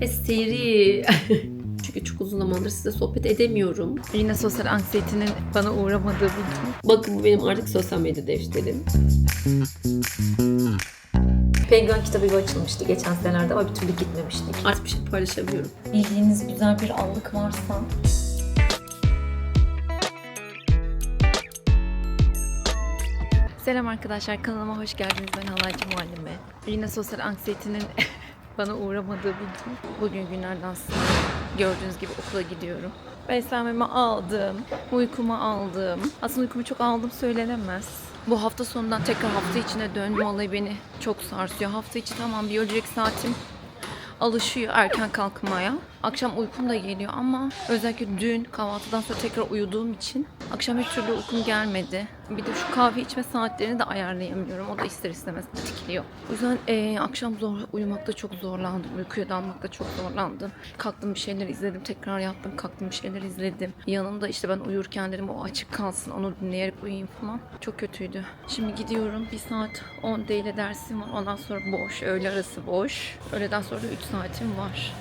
He seri. Çünkü çok uzun zamandır size sohbet edemiyorum. Yine sosyal anksiyetenin bana uğramadığı bir. Bakın bu benim artık sosyal medya defterim. Penguen kitabı evi açılmıştı geçen senelerde ama bir türlü gitmemiştik. Artık bir şey paylaşamıyorum. Bildiğiniz güzel bir allık varsa Selam arkadaşlar kanalıma hoş geldiniz. Ben Halaycı Muallime. Yine sosyal anksiyetenin bana uğramadığı bir gün. Bugün günlerden sonra gördüğünüz gibi okula gidiyorum. Beslenmemi aldım, uykumu aldım. Aslında uykumu çok aldım söylenemez. Bu hafta sonundan tekrar hafta içine dönme olayı beni çok sarsıyor. Hafta içi tamam biyolojik saatim alışıyor erken kalkmaya. Akşam uykum da geliyor ama özellikle dün kahvaltıdan sonra tekrar uyuduğum için akşam hiç türlü uykum gelmedi. Bir de şu kahve içme saatlerini de ayarlayamıyorum. O da ister istemez tetikliyor. O yüzden eee, akşam zor uyumakta çok zorlandım. Uykuya dalmakta çok zorlandım. Kalktım bir şeyler izledim. Tekrar yattım. Kalktım bir şeyler izledim. Yanımda işte ben uyurken dedim o açık kalsın. Onu dinleyerek uyuyayım falan. Çok kötüydü. Şimdi gidiyorum. Bir saat 10 ile dersim var. Ondan sonra boş. Öğle arası boş. Öğleden sonra 3 saatim var.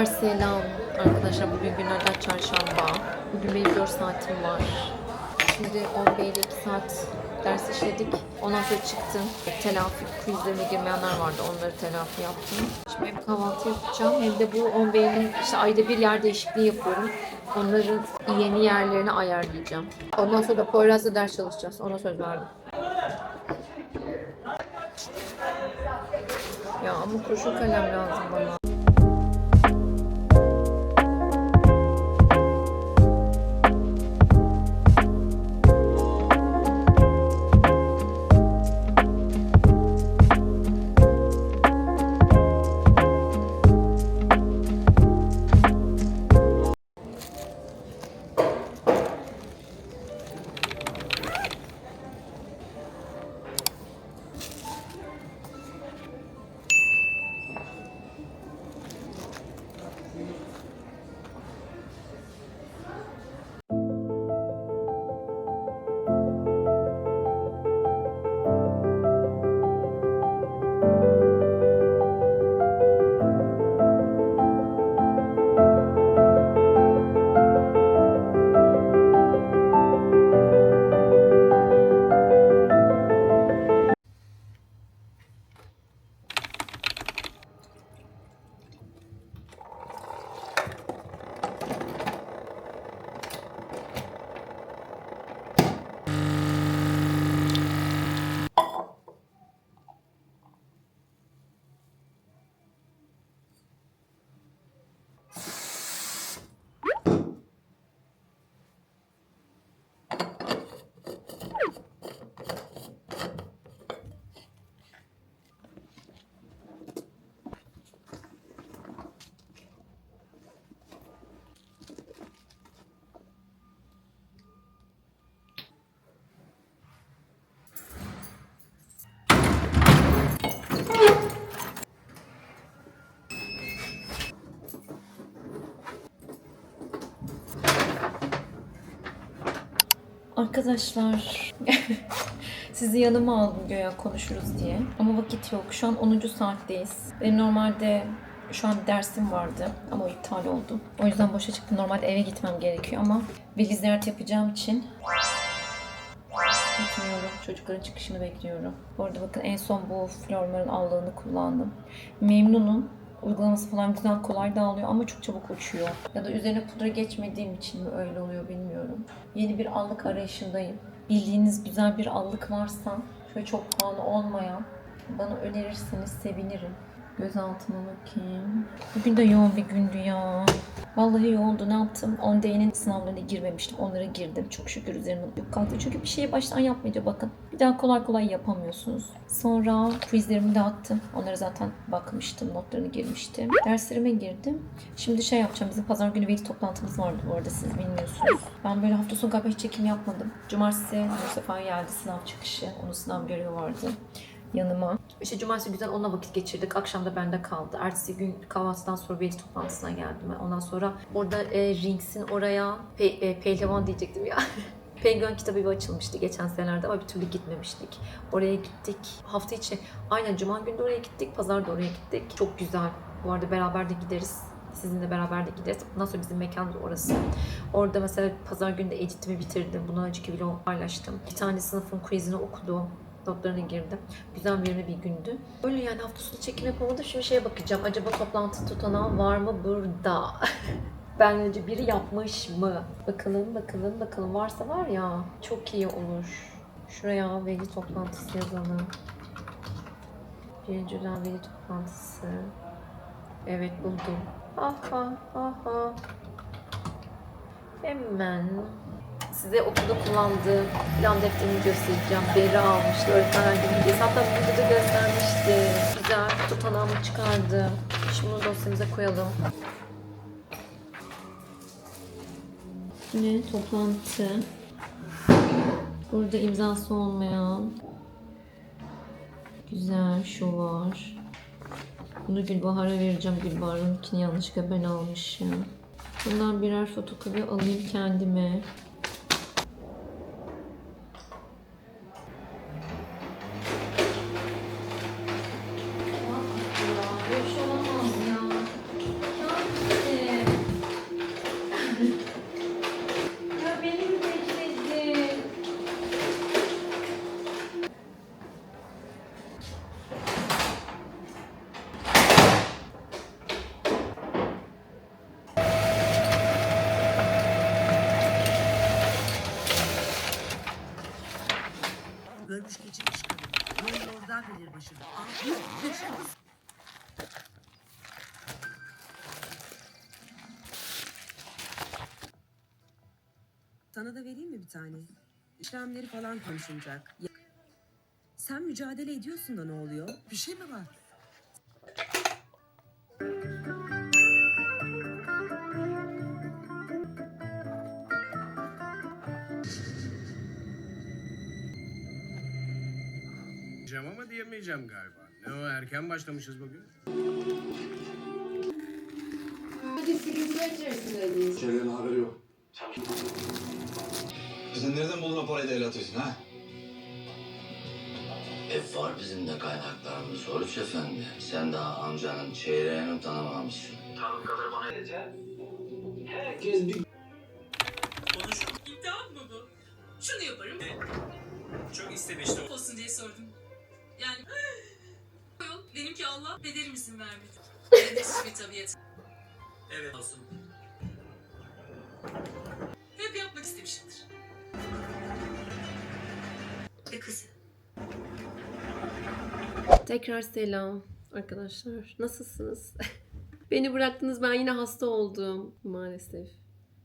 Tekrar selam arkadaşlar. Bugün günlerden çarşamba. Bugün benim 4 saatim var. Şimdi 11 ile 2 saat ders işledik. Ondan sonra çıktım. Telafi quizlerine girmeyenler vardı. Onları telafi yaptım. Şimdi hem kahvaltı yapacağım hem de bu 11'in işte ayda bir yer değişikliği yapıyorum. Onların yeni yerlerini ayarlayacağım. Ondan sonra da Poyraz'la ders çalışacağız. Ona söz verdim. Ya ama kurşun kalem lazım bana. Arkadaşlar sizi yanıma aldım göya konuşuruz diye. Ama vakit yok. Şu an 10. saatteyiz. Benim normalde Şu an dersim vardı ama iptal oldu. O yüzden boşa çıktım. Normalde eve gitmem gerekiyor ama veli ziyaret yapacağım için gitmiyorum. Çocukların çıkışını bekliyorum. Bu arada bakın en son bu Flormar'ın allığını kullandım. Memnunum. Uygulaması falan güzel kolay dağılıyor ama çok çabuk uçuyor. Ya da üzerine pudra geçmediğim için mi öyle oluyor bilmiyorum. Yeni bir allık arayışındayım. Bildiğiniz güzel bir allık varsa şöyle çok pahalı olmayan bana önerirseniz sevinirim. Gözaltıma bakayım. Bugün de yoğun bir gündü ya. Vallahi yoğundu. Ne yaptım? On day'nin sınavlarına girmemiştim. Onlara girdim. Çok şükür üzerime yük kalktı. Çünkü bir şeyi baştan yapmayınca bakın. Bir daha kolay kolay yapamıyorsunuz. Sonra quizlerimi dağıttım. Onlara zaten bakmıştım. Notlarını girmiştim. Derslerime girdim. Şimdi şey yapacağım. Bizim pazar günü veli toplantımız vardı bu arada siz bilmiyorsunuz. Ben böyle hafta sonu galiba hiç çekim yapmadım. Cumartesi sefer geldi sınav çıkışı. Onun sınav görevi vardı yanıma. İşte cumartesi güzel onunla vakit geçirdik. Akşam da bende kaldı. Ertesi gün kahvaltıdan sonra veli toplantısına geldim. Ondan sonra orada e, Rings'in oraya pe, e, pehlivan diyecektim ya. Penguen kitabı açılmıştı geçen senelerde ama bir türlü gitmemiştik. Oraya gittik. Hafta içi aynen cuma günü de oraya gittik. Pazar da oraya gittik. Çok güzel. Bu arada beraber de gideriz. Sizinle beraber de gideriz. Ondan sonra bizim mekan da orası. Orada mesela pazar günü de editimi bitirdim. Bundan önceki vlog paylaştım. Bir tane sınıfın quizini okudum notlarına girdim. Güzel verimli bir gündü. Öyle yani hafta sonu çekim yapamadım. Şimdi şeye bakacağım. Acaba toplantı tutanağı var mı burada? ben önce biri yapmış mı? Bakalım bakalım bakalım. Varsa var ya çok iyi olur. Şuraya veli toplantısı yazalım. Birinci dönem veli toplantısı. Evet buldum. Aha aha. Hemen size okulda kullandığım plan defterini göstereceğim. Beri almıştı öğretmenler günü. Hatta bir videoda göstermişti. Güzel tutanağımı çıkardım. Şimdi bunu dosyamıza koyalım. Yine toplantı. Burada imzası olmayan güzel şu var. Bunu Gülbahar'a vereceğim. Gülbahar'ınkini yanlışlıkla ben almışım. Bundan birer fotokopi alayım kendime. Böyle bir şey Sana da vereyim mi bir tane? İşlemleri falan konuşulacak. Ya- Sen mücadele ediyorsun da ne oluyor? Bir şey mi var? Diyeceğim ama diyemeyeceğim galiba. Ne o erken başlamışız bugün? Şeylerin haberi yok. Sen nereden buldun o parayı da el atıyorsun ha? Hep var bizim de kaynaklarımız Oruç Efendi. Sen daha amcanın çeyreğini tanımamışsın. Herkes bir İddiam mı bu? Şunu yaparım. Çok istemiştim. Olsun diye sordum. Yani yol benimki Allah pederim izin vermedi. Nefis bir tabiat. Evet olsun. Hep yapmak istemişimdir. Ve kız. Tekrar selam arkadaşlar. Nasılsınız? Beni bıraktınız ben yine hasta oldum maalesef.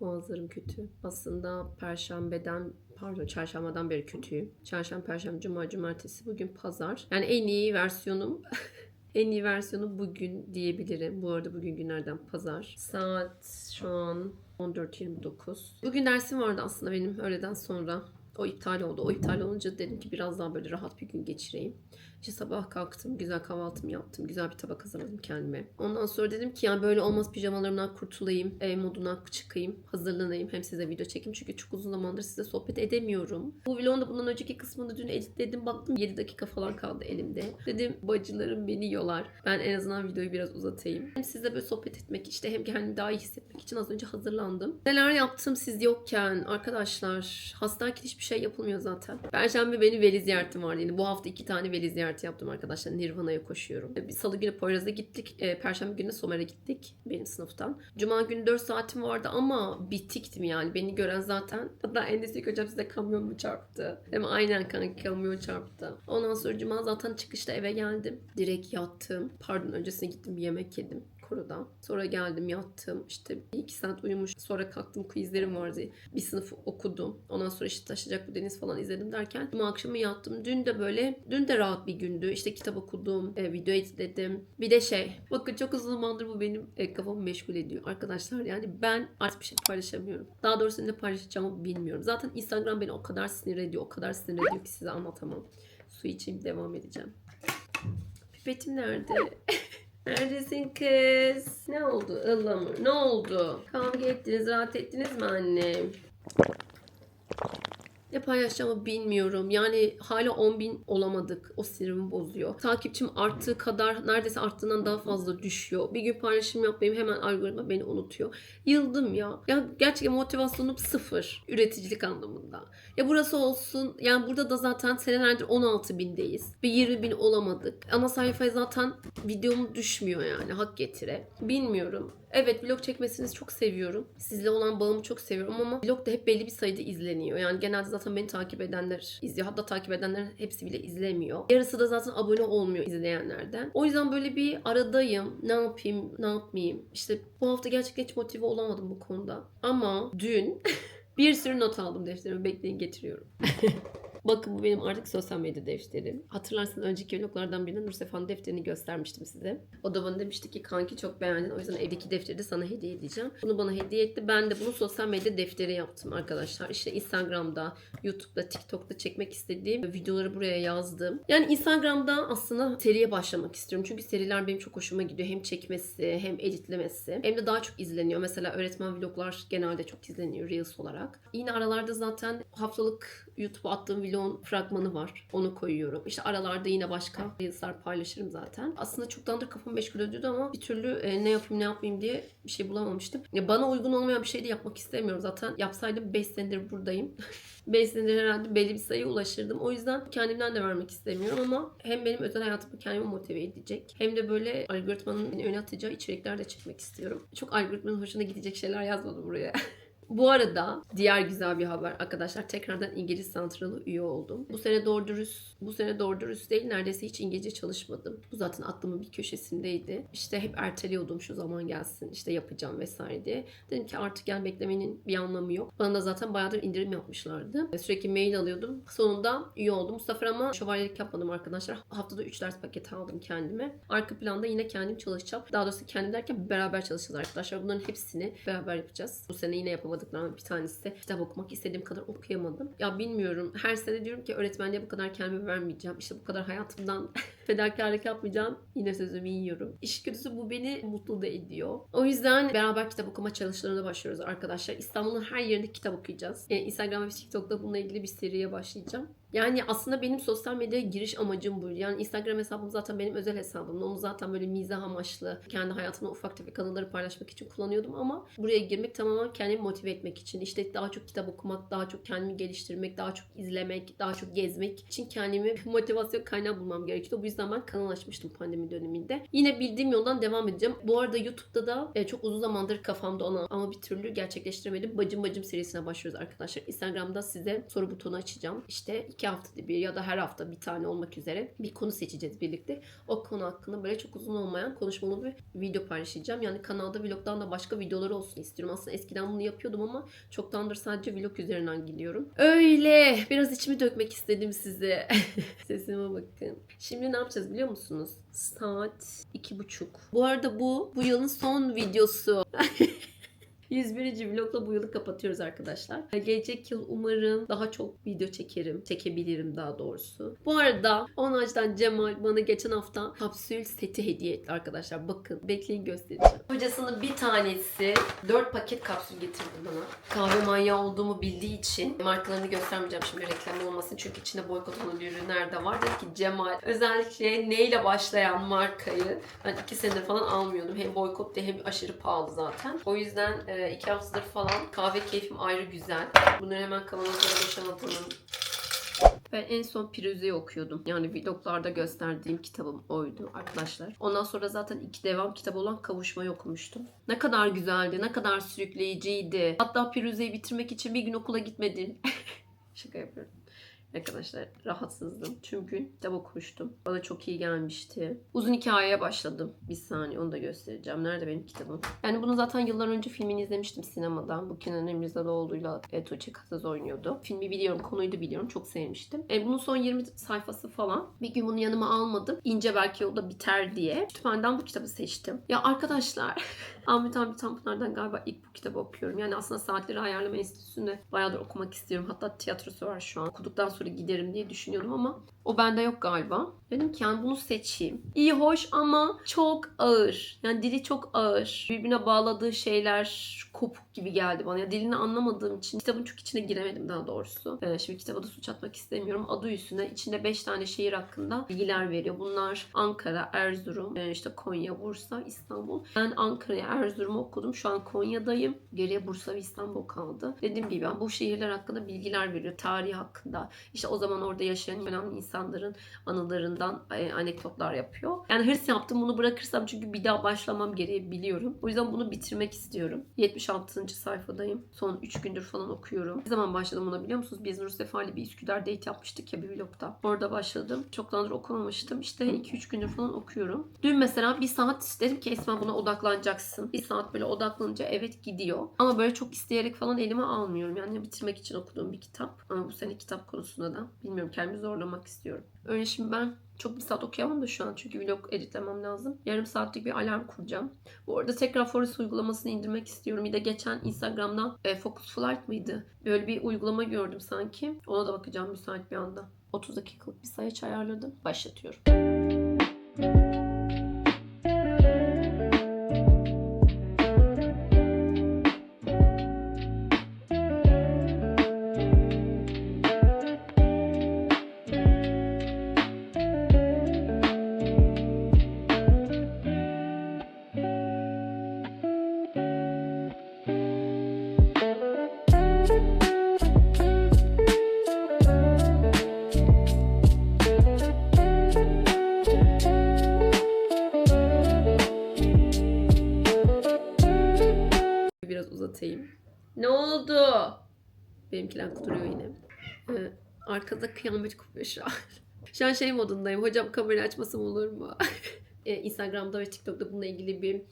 Boğazlarım kötü. Aslında perşembeden pardon çarşambadan beri kötüyüm. Çarşamba, perşembe, cuma, cumartesi bugün pazar. Yani en iyi versiyonum en iyi versiyonu bugün diyebilirim. Bu arada bugün günlerden pazar. Saat şu an 14.29. Bugün dersim vardı aslında benim öğleden sonra. O iptal oldu. O iptal olunca dedim ki biraz daha böyle rahat bir gün geçireyim. İşte sabah kalktım, güzel kahvaltımı yaptım, güzel bir tabak hazırladım kendime. Ondan sonra dedim ki yani böyle olmaz pijamalarımdan kurtulayım, ev moduna çıkayım, hazırlanayım. Hem size video çekeyim çünkü çok uzun zamandır size sohbet edemiyorum. Bu vlogun da bundan önceki kısmını dün editledim. Baktım 7 dakika falan kaldı elimde. Dedim bacılarım beni yolar. Ben en azından videoyu biraz uzatayım. Hem sizle böyle sohbet etmek işte hem kendimi daha iyi hissetmek için az önce hazırlandım. Neler yaptım siz yokken arkadaşlar. Hastayken hiçbir şey yapılmıyor zaten. Perşembe benim veli ziyaretim vardı. Yani bu hafta iki tane veli ziyareti yaptım arkadaşlar. Nirvana'ya koşuyorum. Bir salı günü Poyraz'a gittik. E, Perşembe günü Somer'e gittik benim sınıftan. Cuma günü 4 saatim vardı ama bitiktim yani. Beni gören zaten. Hatta endişe hocam size kamyon mu çarptı? Değil mi? Aynen kanka kamyon çarptı. Ondan sonra Cuma zaten çıkışta eve geldim. Direkt yattım. Pardon öncesine gittim bir yemek yedim koruda. Sonra geldim yattım. İşte bir iki saat uyumuş. Sonra kalktım quizlerim vardı. Bir sınıfı okudum. Ondan sonra işte taşacak bu deniz falan izledim derken cuma akşamı yattım. Dün de böyle dün de rahat bir gündü. İşte kitap okudum. E, video editledim. Bir de şey bakın çok uzun zamandır bu benim e, kafamı meşgul ediyor. Arkadaşlar yani ben artık bir şey paylaşamıyorum. Daha doğrusu ne paylaşacağımı bilmiyorum. Zaten Instagram beni o kadar sinir ediyor. O kadar sinir ediyor ki size anlatamam. Su içeyim devam edeceğim. Pipetim nerede? Neredesin kız? Ne oldu ıhlamur? Ne oldu? Kavga ettiniz, rahat ettiniz mi annem? Ne paylaşacağımı bilmiyorum. Yani hala 10 bin olamadık. O sinirimi bozuyor. Takipçim arttığı kadar neredeyse arttığından daha fazla düşüyor. Bir gün paylaşım yapmayayım hemen algoritma beni unutuyor. Yıldım ya. Ya gerçekten motivasyonum sıfır. Üreticilik anlamında. Ya burası olsun. Yani burada da zaten senelerdir 16 bindeyiz. Bir 20 bin olamadık. Ana sayfaya zaten videom düşmüyor yani hak getire. Bilmiyorum. Evet vlog çekmesini çok seviyorum. Sizle olan bağımı çok seviyorum ama vlog da hep belli bir sayıda izleniyor. Yani genelde zaten beni takip edenler izliyor. Hatta takip edenlerin hepsi bile izlemiyor. Yarısı da zaten abone olmuyor izleyenlerden. O yüzden böyle bir aradayım. Ne yapayım, ne yapmayayım. İşte bu hafta gerçekten hiç motive olamadım bu konuda. Ama dün bir sürü not aldım defterime. Bekleyin getiriyorum. Bakın bu benim artık sosyal medya defterim. Hatırlarsanız önceki vloglardan birinde Nursefa'nın defterini göstermiştim size. O da bana demişti ki kanki çok beğendin o yüzden evdeki defteri de sana hediye edeceğim. Bunu bana hediye etti. Ben de bunu sosyal medya defteri yaptım arkadaşlar. İşte Instagram'da, YouTube'da, TikTok'ta çekmek istediğim videoları buraya yazdım. Yani Instagram'da aslında seriye başlamak istiyorum. Çünkü seriler benim çok hoşuma gidiyor. Hem çekmesi hem editlemesi. Hem de daha çok izleniyor. Mesela öğretmen vloglar genelde çok izleniyor Reels olarak. Yine aralarda zaten haftalık YouTube'a attığım vlogun fragmanı var. Onu koyuyorum. İşte aralarda yine başka Reels'lar paylaşırım zaten. Aslında çoktandır kafam meşgul ediyordu ama bir türlü e, ne yapayım ne yapmayayım diye bir şey bulamamıştım. Ya bana uygun olmayan bir şey de yapmak istemiyorum. Zaten yapsaydım 5 senedir buradayım. 5 senedir herhalde belli bir sayıya ulaşırdım. O yüzden kendimden de vermek istemiyorum ama hem benim özel hayatımı kendime motive edecek hem de böyle algoritmanın öne atacağı içerikler de çekmek istiyorum. Çok algoritmanın hoşuna gidecek şeyler yazmadım buraya. Bu arada diğer güzel bir haber arkadaşlar tekrardan İngiliz Santralı üye oldum. Bu sene doğru dürüst, bu sene doğru dürüst değil neredeyse hiç İngilizce çalışmadım. Bu zaten aklımın bir köşesindeydi. İşte hep erteliyordum şu zaman gelsin işte yapacağım vesaire diye. Dedim ki artık yani beklemenin bir anlamı yok. Bana da zaten bayağıdır indirim yapmışlardı. Sürekli mail alıyordum. Sonunda üye oldum. Sefer ama şövalyelik yapmadım arkadaşlar. Haftada 3 ders paketi aldım kendime. Arka planda yine kendim çalışacağım. Daha doğrusu kendim derken beraber çalışacağız arkadaşlar. Bunların hepsini beraber yapacağız. Bu sene yine yapamadıklarım bir tanesi kitap okumak istediğim kadar okuyamadım. Ya bilmiyorum. Her sene diyorum ki öğretmenliğe bu kadar kendimi vermeyeceğim. İşte bu kadar hayatımdan fedakarlık yapmayacağım. Yine sözümü yiyorum. İş kötüsü bu beni mutlu da ediyor. O yüzden beraber kitap okuma çalışmalarına başlıyoruz arkadaşlar. İstanbul'un her yerinde kitap okuyacağız. Yani Instagram ve TikTok'ta bununla ilgili bir seriye başlayacağım. Yani aslında benim sosyal medyaya giriş amacım bu. Yani Instagram hesabım zaten benim özel hesabım. Onu zaten böyle mizah amaçlı kendi hayatımda ufak tefek anıları paylaşmak için kullanıyordum ama buraya girmek tamamen kendimi motive etmek için. İşte daha çok kitap okumak, daha çok kendimi geliştirmek, daha çok izlemek, daha çok gezmek için kendimi motivasyon kaynağı bulmam gerekiyordu. Bu yüzden ben kanal açmıştım pandemi döneminde. Yine bildiğim yoldan devam edeceğim. Bu arada YouTube'da da e, çok uzun zamandır kafamda olan ama bir türlü gerçekleştiremedim. Bacım Bacım serisine başlıyoruz arkadaşlar. Instagram'da size soru butonu açacağım. İşte iki haftada bir ya da her hafta bir tane olmak üzere bir konu seçeceğiz birlikte. O konu hakkında böyle çok uzun olmayan konuşmalı bir video paylaşacağım. Yani kanalda vlogdan da başka videolar olsun istiyorum. Aslında eskiden bunu yapıyordum ama çoktandır sadece vlog üzerinden gidiyorum. Öyle biraz içimi dökmek istedim size. Sesime bakın. Şimdi ne yapacağız biliyor musunuz? Saat iki buçuk. Bu arada bu bu yılın son videosu. 101. vlogla bu yılı kapatıyoruz arkadaşlar. Gelecek yıl umarım daha çok video çekerim. Çekebilirim daha doğrusu. Bu arada Onaj'dan Cemal bana geçen hafta kapsül seti hediye etti arkadaşlar. Bakın bekleyin göstereceğim. Hocasının bir tanesi 4 paket kapsül getirdi bana. Kahve manyağı olduğumu bildiği için markalarını göstermeyeceğim şimdi reklam olmasın. Çünkü içinde boykot olan ürünler de var. Dedi ki Cemal özellikle neyle başlayan markayı ben 2 senedir falan almıyordum. Hem boykot diye hem aşırı pahalı zaten. O yüzden 2 haftadır falan kahve keyfim ayrı güzel. Bunları hemen kavanozlara boşaltalım. Ben en son Firuze'yi okuyordum. Yani vloglarda gösterdiğim kitabım oydu arkadaşlar. Ondan sonra zaten iki devam kitabı olan Kavuşmayı okumuştum. Ne kadar güzeldi, ne kadar sürükleyiciydi. Hatta Firuze'yi bitirmek için bir gün okula gitmedim. Şaka yapıyorum. Arkadaşlar rahatsızdım. Tüm gün kitap okumuştum. Bana çok iyi gelmişti. Uzun hikayeye başladım. Bir saniye onu da göstereceğim. Nerede benim kitabım? Yani bunu zaten yıllar önce filmini izlemiştim sinemadan. Bu Kenan İmirzalıoğlu'yla e, Tuğçe Kataz oynuyordu. Filmi biliyorum, konuyu da biliyorum. Çok sevmiştim. E, bunun son 20 sayfası falan. Bir gün bunu yanıma almadım. İnce belki yolda biter diye. Kütüphaneden bu kitabı seçtim. Ya arkadaşlar Ahmet Hamdi Tanpınar'dan galiba ilk bu kitabı okuyorum. Yani aslında Saatleri Ayarlama Enstitüsü'nde bayağıdır okumak istiyorum. Hatta tiyatrosu var şu an. Okuduktan sonra giderim diye düşünüyordum ama o bende yok galiba. Dedim ki yani bunu seçeyim. İyi hoş ama çok ağır. Yani dili çok ağır. Birbirine bağladığı şeyler kopuk gibi geldi bana. Ya dilini anlamadığım için kitabın çok içine giremedim daha doğrusu. Ee, şimdi kitaba da suç atmak istemiyorum. Adı üstüne içinde 5 tane şehir hakkında bilgiler veriyor. Bunlar Ankara, Erzurum, e, işte Konya, Bursa, İstanbul. Ben Ankara'ya, Erzurum'u okudum. Şu an Konya'dayım. Geriye Bursa ve İstanbul kaldı. Dediğim gibi ben bu şehirler hakkında bilgiler veriyor. Tarihi hakkında. İşte o zaman orada yaşayan önemli insanların anılarından e, anekdotlar yapıyor. Yani hırs yaptım bunu bırakırsam çünkü bir daha başlamam gereği biliyorum. O yüzden bunu bitirmek istiyorum. 76. sayfadayım. Son 3 gündür falan okuyorum. Ne zaman başladım buna biliyor musunuz? Biz Nur Sefa ile bir Üsküdar date yapmıştık ya bir vlogda. Orada başladım. Çoktandır okumamıştım. İşte 2-3 gündür falan okuyorum. Dün mesela bir saat dedim ki Esma buna odaklanacaksın. Bir saat böyle odaklanınca evet gidiyor. Ama böyle çok isteyerek falan elime almıyorum. Yani bitirmek için okuduğum bir kitap. Ama bu sene kitap konusunda da bilmiyorum kendimi zorlamak istiyorum. Öyle şimdi ben çok bir saat okuyamam da şu an çünkü vlog editlemem lazım. Yarım saatlik bir alarm kuracağım. Bu arada tekrar Forest uygulamasını indirmek istiyorum. Bir de geçen Instagram'dan e, Focus Flight mıydı? Böyle bir uygulama gördüm sanki. Ona da bakacağım müsait bir anda. 30 dakikalık bir sayaç ayarladım. Başlatıyorum. Biraz uzatayım. Ne oldu? Benimkiler kuduruyor yine. Ee, arkada kıyamet kopuyor şu an. Şu an şey modundayım. Hocam kamera açmasam olur mu? Ee, Instagram'da ve TikTok'ta bununla ilgili bir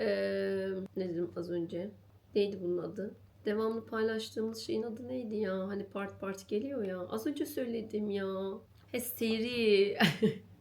ee, ne dedim az önce? Neydi bunun adı? Devamlı paylaştığımız şeyin adı neydi ya? Hani part part geliyor ya. Az önce söyledim ya. He seri.